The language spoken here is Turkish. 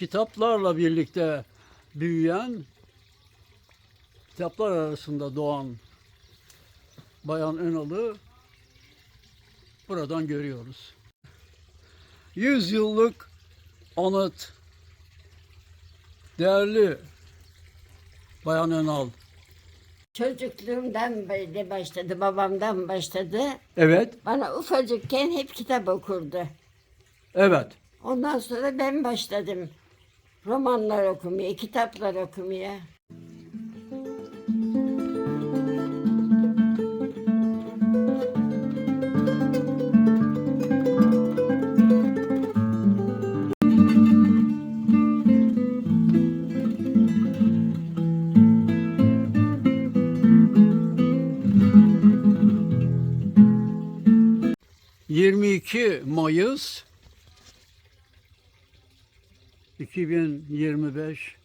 kitaplarla birlikte büyüyen, kitaplar arasında doğan Bayan Önal'ı buradan görüyoruz. 100 yıllık anıt. Değerli Bayan Önal. Çocukluğumdan böyle başladı, babamdan başladı. Evet, Bana ufacıkken hep kitap okurdu. evet. Ondan sonra ben başladım. Romanlar okumaya, kitaplar okumaya. Hı. 22 Mayıs 2025